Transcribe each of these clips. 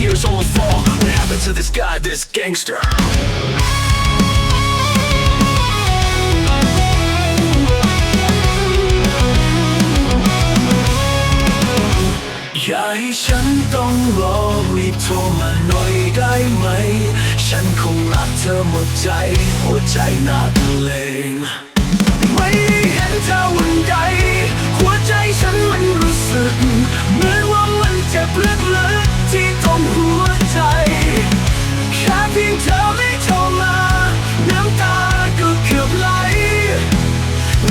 tears only fall What happened to this guy, this gangster? อย่าให้ฉันต้องรอรีบโทรมาหน่อยได้ไหม ฉันคงรักเธอหมดใจ หัวใจหนักเลง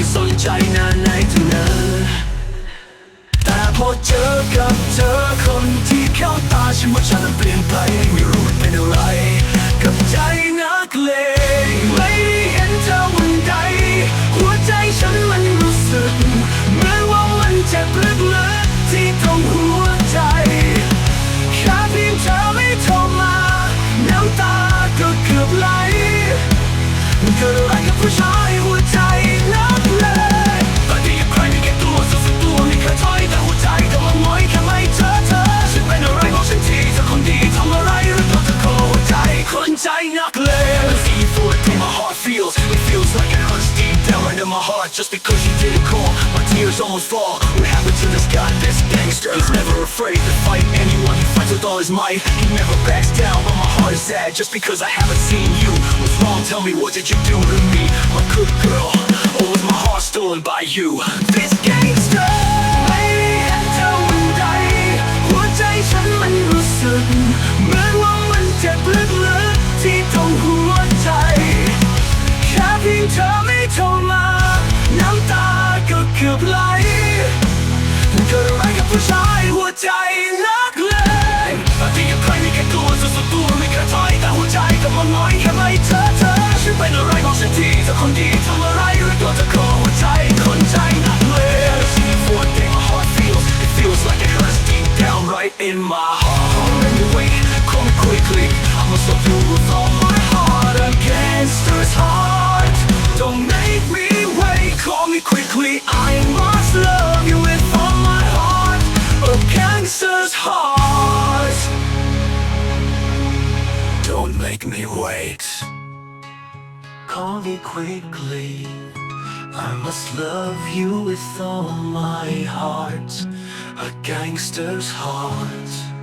ม่สนใจนานไหนเท่านั้น แต่พอเจอกับเธอคนที่เข้าตาฉันว่าฉันเปลี่ยนไปไม่รู้เป็นอะไร กับใจนักเลงไม่ได้เห็นเธอวันใด หัวใจฉันมันรู้สึกเหมือนว่ามันเจ็บลึกๆเกิดอะไรกับผู้ชาย Just because you didn't call My tears almost fall What happened to this guy, this gangster? He's never afraid to fight anyone He fights with all his might He never backs down But my heart is sad Just because I haven't seen you What's wrong? Tell me what did you do to me? My good girl Or was my heart stolen by you? This gangster เป็นอะไรของฉันทีเธอคนดีทำอะไรหรือตัวจะอคน call me quickly. I must love you with all my heart, a gangster's heart.